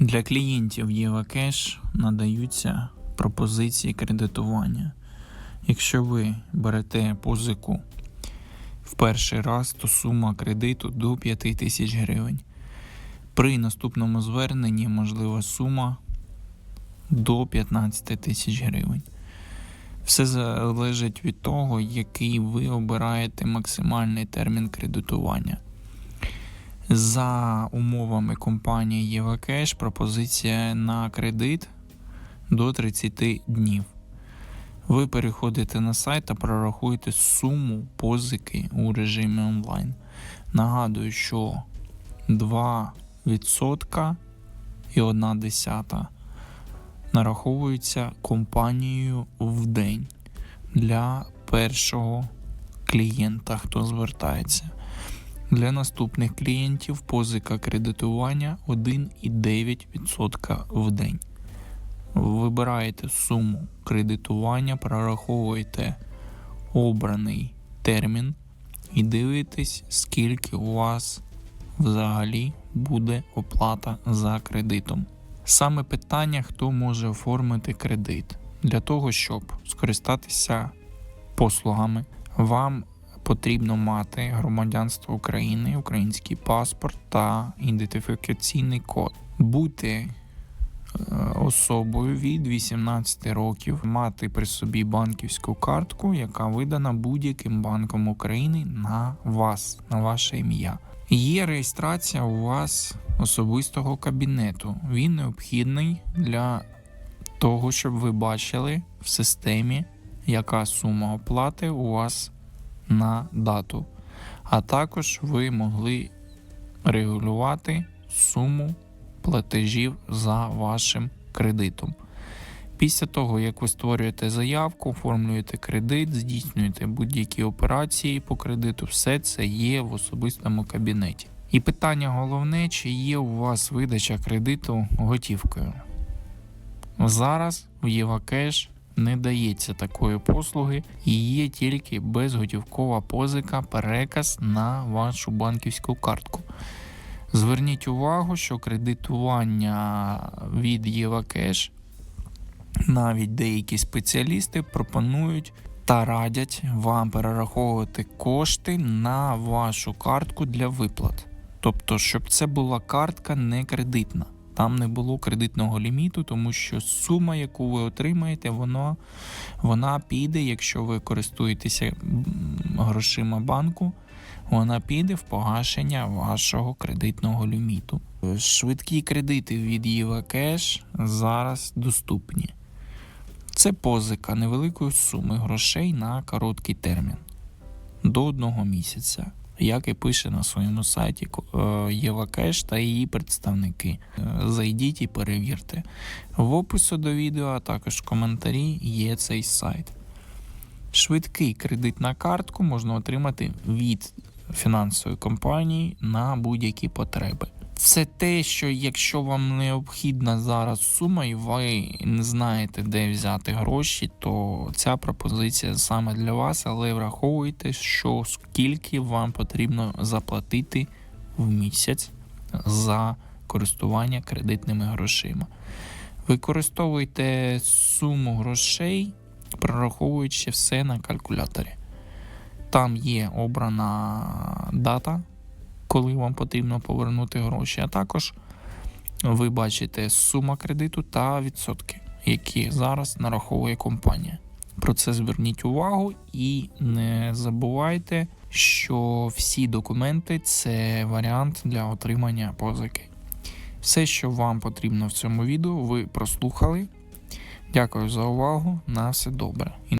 Для клієнтів ЄВАКеш надаються пропозиції кредитування. Якщо ви берете позику в перший раз, то сума кредиту до 5 тисяч гривень. При наступному зверненні можлива сума до 15 тисяч гривень. Все залежить від того, який ви обираєте максимальний термін кредитування. За умовами компанії ЄВКеш пропозиція на кредит до 30 днів. Ви переходите на сайт та прорахуєте суму позики у режимі онлайн. Нагадую, що 2% і 1 десята нараховуються компанією в день для першого клієнта, хто звертається. Для наступних клієнтів позика кредитування 1,9% в день. Вибираєте суму кредитування, прораховуєте обраний термін і дивитесь, скільки у вас взагалі буде оплата за кредитом. Саме питання, хто може оформити кредит. Для того, щоб скористатися послугами, вам потрібно мати громадянство України, український паспорт та ідентифікаційний код. Бути е, особою від 18 років, мати при собі банківську картку, яка видана будь-яким банком України на вас, на ваше ім'я. Є реєстрація у вас особистого кабінету. Він необхідний для того, щоб ви бачили в системі, яка сума оплати у вас на дату. А також ви могли регулювати суму платежів за вашим кредитом. Після того, як ви створюєте заявку, оформлюєте кредит, здійснюєте будь-які операції по кредиту, все це є в особистому кабінеті. І питання головне, чи є у вас видача кредиту готівкою. Зараз в Євакеш не дається такої послуги і є тільки безготівкова позика, переказ на вашу банківську картку. Зверніть увагу, що кредитування від Євакеш навіть деякі спеціалісти пропонують та радять вам перераховувати кошти на вашу картку для виплат. Тобто, щоб це була картка не кредитна. Там не було кредитного ліміту, тому що сума, яку ви отримаєте, вона, вона піде, якщо ви користуєтеся грошима банку, вона піде в погашення вашого кредитного ліміту. Швидкі кредити від ЄВКеш зараз доступні. Це позика невеликої суми грошей на короткий термін до одного місяця, як і пише на своєму сайті е, Євакеш та її представники. Е, Зайдіть і перевірте. В описі до відео, а також в коментарі є цей сайт. Швидкий кредит на картку можна отримати від фінансової компанії на будь-які потреби. Це те, що якщо вам необхідна зараз сума, і ви не знаєте, де взяти гроші, то ця пропозиція саме для вас, але враховуйте, що скільки вам потрібно заплатити в місяць за користування кредитними грошима. Використовуйте суму грошей, прораховуючи все на калькуляторі. Там є обрана дата коли вам потрібно повернути гроші. А також ви бачите сума кредиту та відсотки, які зараз нараховує компанія. Про це зверніть увагу і не забувайте, що всі документи це варіант для отримання позики. Все, що вам потрібно в цьому відео, ви прослухали. Дякую за увагу. На все добре.